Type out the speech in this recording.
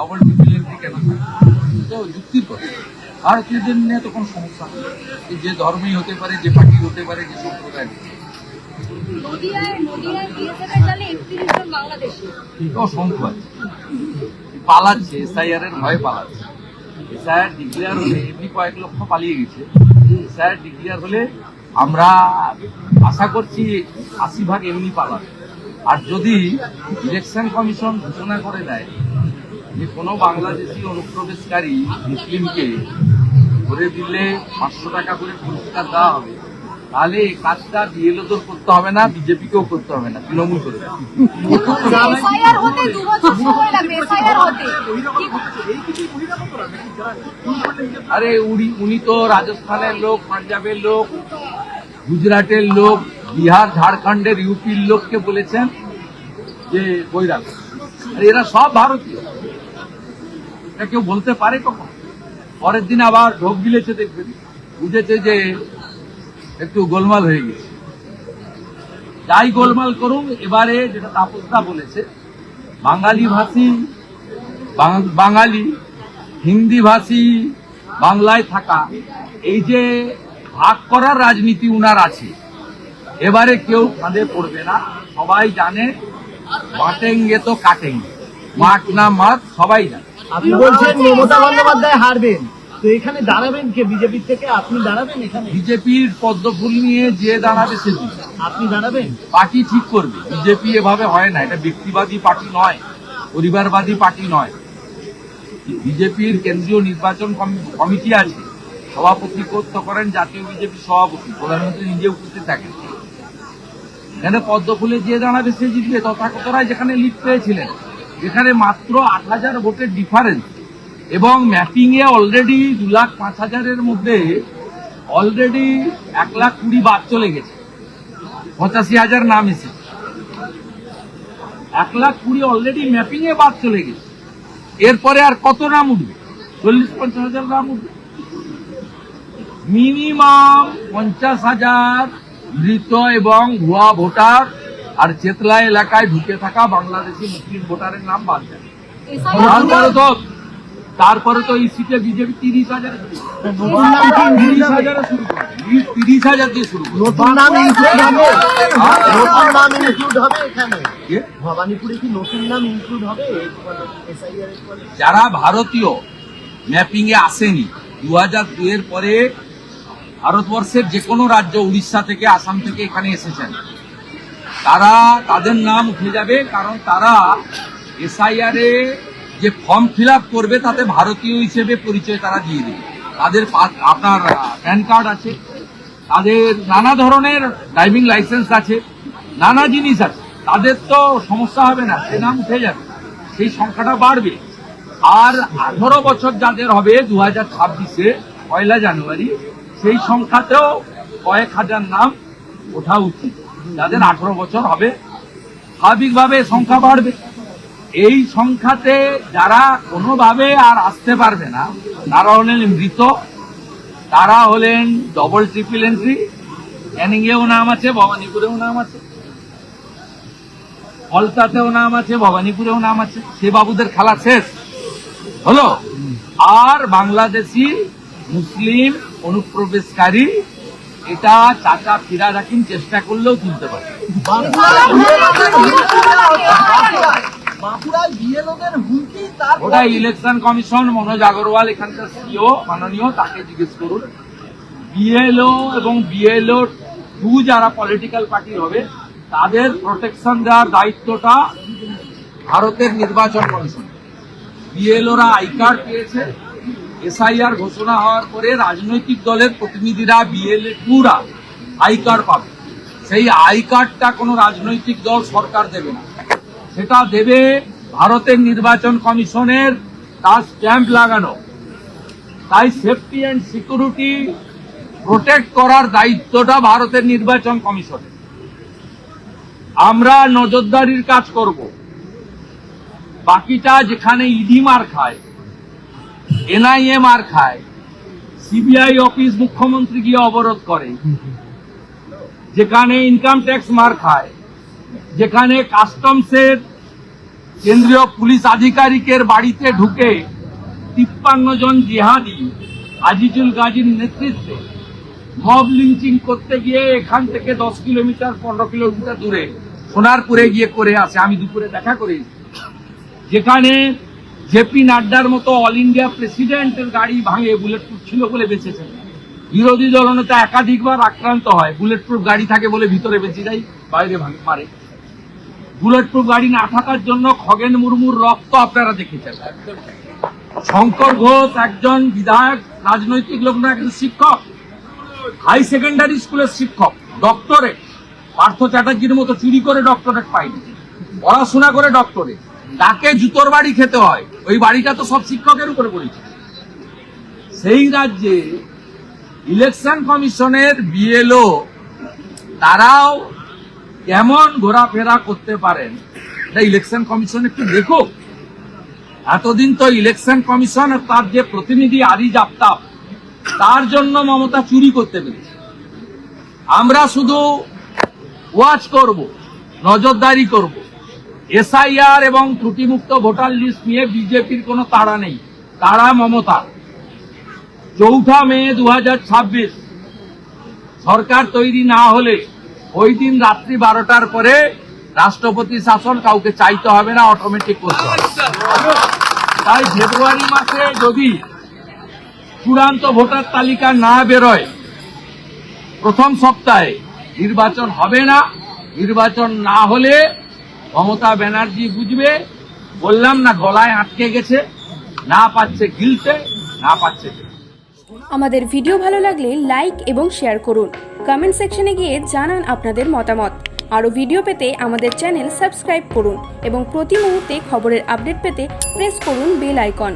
Double triple entry কেন? তো যুক্তির কথা। ভারতীয়দের নিয়ে তো কোনো সমস্যা নেই। যে ধর্মই হতে পারে যে পার্টি হতে পারে যে সম্প্রদায় পালাচ্ছে এসআইআর এর ভয়ে পালাচ্ছে। এসআইআর ডিক্লেয়ার হলে এমনি কয়েক লক্ষ পালিয়ে গেছে। এসআইআর ডিক্লেয়ার হলে আমরা আশা করছি আশি ভাগ এমনি পালাবে। আর যদি ইলেকশন কমিশন ঘোষণা করে দেয় যে কোনো বাংলাদেশি অনুপ্রবেশকারী মুসলিমকে ধরে দিলে পাঁচশো টাকা করে পুরস্কার দেওয়া হবে তাহলে এই কাজটা বিএলওদের করতে হবে না বিজেপিকেও করতে হবে না তৃণমূল করে আরে উনি উনি তো রাজস্থানের লোক পাঞ্জাবের লোক গুজরাটের লোক বিহার ঝাড়খণ্ডের ইউপির লোককে বলেছেন যে বৈরাগ। আর এরা সব ভারতীয়। এটা কেউ বলতে পারে কখন? পরের দিন আবার ঢোক গিলেছে দেখবেন, বুঝেছে যে একটু গোলমাল হয়ে গেছে যাই গোলমাল করুন এবারে যেটা তাপসদা বলেছে বাঙালি ভাষী বাঙালি হিন্দি ভাষী বাংলায় থাকা, এই যে ভাগ করার রাজনীতি উনার আছে, এবারে কেউ ফাঁদে পড়বে না, সবাই জানে বাটেঙ্গে তো কাটেঙ্গে, মাঠ না মাঠ সবাই জানে। আপনি বলছেন মমতা বন্দ্যোপাধ্যায় হারবেন তো এখানে দাঁড়াবেন কে বিজেপির থেকে? আপনি দাঁড়াবেন এখানে? বিজেপির পদ্মফুল নিয়ে যে দাঁড়াবে সে আপনি দাঁড়াবেন? পার্টি ঠিক করবে। বিজেপি এভাবে হয় না। এটা ব্যক্তিবাদী পার্টি নয় পরিবারবাদী পার্টি নয়। বিজেপির কেন্দ্রীয় নির্বাচন কমিটি আছে। সভাপতিত্ব করেন জাতীয় বিজেপি সভাপতি। প্রধানমন্ত্রী নিজে উপস্থিত থাকেন। এখানে পদ্মফুলে যে দাঁড়াবে সে জিতবে। তথাকথরাই যেখানে লিড পেয়েছিলেন যেখানে মাত্র আট হাজার ভোটের ডিফারেন্স এবং ম্যাপিং এ অলরেডি দু লাখ পাঁচ হাজারের মধ্যে অলরেডি এক লাখ কুড়ি বাদ চলে গেছে। পঁচাশি হাজার নাম এসেছে এক লাখ কুড়ি অলরেডি ম্যাপিং এ বাদ চলে গেছে। এরপরে আর কত নাম উঠবে? চল্লিশ পঞ্চাশ হাজার নাম উঠবে। মিনিমাম পঞ্চাশ হাজার মৃত এবং ভুয়া ভোটার আর চেতলা এলাকায় ঢুকে থাকা বাংলাদেশি মুসলিম ভোটারের নাম বাদ যায় তারপরে তো তারপরে তো এই সিটে বিজেপি তিরিশ হাজার নতুন নাম কি? তিরিশ হাজারে শুরু করে। তিরিশ হাজার দিয়ে শুরু নতুন নাম ইনক্লুড হবে? নতুন নাম ইনক্লুড হবে এখানে? ভবানীপুরে কি নতুন নাম ইনক্লুড হবে? এসআইআর এর পরে যারা ভারতীয় ম্যাপিং এ আসেনি দু হাজার এর পরে ভারতবর্ষের যে কোনো রাজ্য উড়িষ্যা থেকে আসাম থেকে এখানে এসেছেন। তারা তাদের নাম উঠে যাবে, কারণ তারা এসআইআর যে ফর্ম ফিল করবে, তাতে ভারতীয় হিসেবে পরিচয় তারা দিয়ে দেবে। তাদের আপনার প্যান কার্ড আছে। তাদের নানা ধরনের ড্রাইভিং লাইসেন্স আছে, নানা জিনিস আছে। তাদের তো সমস্যা হবে না, সে নাম উঠে যাবে, সেই সংখ্যাটা বাড়বে। আর আঠারো বছর যাদের হবে দু হাজার ছাব্বিশে পয়লা জানুয়ারি, সেই সংখ্যাতেও কয়েক হাজার নাম ওঠা উচিত। যাদের আঠারো বছর হবে, স্বাভাবিকভাবে সংখ্যা বাড়বে। এই সংখ্যাতে যারা কোনোভাবে আর আসতে পারবে না, তারা হলেন মৃত, তারা হলেন ডবল ট্রিপল এন্ট্রি ক্যানিংয়েও নাম আছে, ভবানীপুরেও নাম আছে ফলতাতেও নাম আছে, ভবানীপুরেও নাম আছে, সে বাবুদের খেলা শেষ। হলো? আর বাংলাদেশি, মুসলিম, অনুপ্রবেশকারী এটা চাচা ফিরা রাখিন চেষ্টা করলেও তুলতে পারে। ওটা ইলেকশন কমিশন মনোজ আগরওয়াল এখানকার সিও মাননীয় তাকে জিজ্ঞেস করুন। বিএলও এবং বিএলও টু যারা পলিটিক্যাল পার্টির হবে তাদের প্রোটেকশন দেওয়ার দায়িত্বটা ভারতের নির্বাচন কমিশন। বিএলওরা আই কার্ড পেয়েছে এসআইআর ঘোষণা হওয়ার পরে রাজনৈতিক দলের প্রতিনিধিরা বিএলএ টুরা আই কার্ড পাবে। সেই আই কার্ডটা কোনো রাজনৈতিক দল সরকার দেবে না। সেটা দেবে ভারতের নির্বাচন কমিশনের তার স্ট্যাম্প লাগানো। তাই সেফটি অ্যান্ড সিকিউরিটি প্রোটেক্ট করার দায়িত্বটা ভারতের নির্বাচন কমিশনের। আমরা নজরদারির কাজ করব। বাকিটা যেখানে ইডি মার খায় এনআইএ মার খায়। সিবিআই অফিস মুখ্যমন্ত্রী গিয়ে অবরোধ করে। যেখানে ইনকাম ট্যাক্স মার খায়। যেখানে কাস্টমসের কেন্দ্রীয় পুলিশ আধিকারিকের বাড়িতে ঢুকে তিপ্পান্ন জন জিহাদি আজিজুল গাজীর নেতৃত্বে মব লিঞ্চিং করতে গিয়ে এখান থেকে দশ কিলোমিটার, পনেরো কিলোমিটার দূরে সোনারপুরে গিয়ে করে আসে। আমি দুপুরে দেখা করি যেখানে জেপি নাড্ডার মতো অল ইন্ডিয়া প্রেসিডেন্টের গাড়ি ভাঙে বুলেট প্রুফ ছিল বলে বেঁচেছে। বিরোধী দলনেতা একাধিকবার আক্রান্ত হয় বুলেট প্রুফ গাড়ি থাকে বলে ভিতরে বেঁচে যায়, বাইরে ভাঙ- মারে। বুলেট প্রুফ গাড়ি না থাকার জন্য খগেন মুর্মুর রক্ত আপনারা দেখেছেন। শঙ্কর ঘোষ একজন বিধায়ক, রাজনৈতিক লোক না একজন শিক্ষক। হাই সেকেন্ডারি স্কুলের শিক্ষক ডক্টরেট পার্থ চ্যাটার্জির মতো চুরি করে ডক্টরেট পাইনি পড়াশোনা করে ডক্টরেট তাকে জুতোর বাড়ি খেতে হয়। ওই বাড়িটা তো সব শিক্ষকের উপরে পড়েছে। সেই রাজ্যে ইলেকশন কমিশনের বিএলও তারাও কেমন ঘোরাফেরা করতে পারেন? এটা ইলেকশন কমিশন একটু দেখো। এতদিন তো ইলেকশন কমিশন তার যে প্রতিনিধি আরিজ আফতাব তার জন্য মমতা চুরি করতে পেরেছে। আমরা শুধু ওয়াচ করব, নজরদারি করব। এসআইআর এবং ত্রুটিমুক্ত ভোটার লিস্ট নিয়ে বিজেপির কোনো তাড়া নেই। তারা মমতা। চৌঠা মে দু হাজার ছাব্বিশ। সরকার তৈরি না হলে ওই দিন রাত্রি বারোটার পরে রাষ্ট্রপতি শাসন কাউকে চাইতে হবে না অটোমেটিক করতে হবে। তাই ফেব্রুয়ারি মাসে যদি চূড়ান্ত ভোটার তালিকা না বেরোয়, প্রথম সপ্তাহে নির্বাচন হবে না। নির্বাচন না হলে মমতা ব্যানার্জি বুঝবে, বললাম না গলায় আটকে গেছে, না পাচ্ছে গিলতে, না পাচ্ছে আমাদের ভিডিও ভালো লাগলে লাইক এবং শেয়ার করুন। কমেন্ট সেকশনে গিয়ে জানান আপনাদের মতামত। আরও ভিডিও পেতে আমাদের চ্যানেল সাবস্ক্রাইব করুন এবং প্রতি মুহূর্তে খবরের আপডেট পেতে প্রেস করুন বেল আইকন।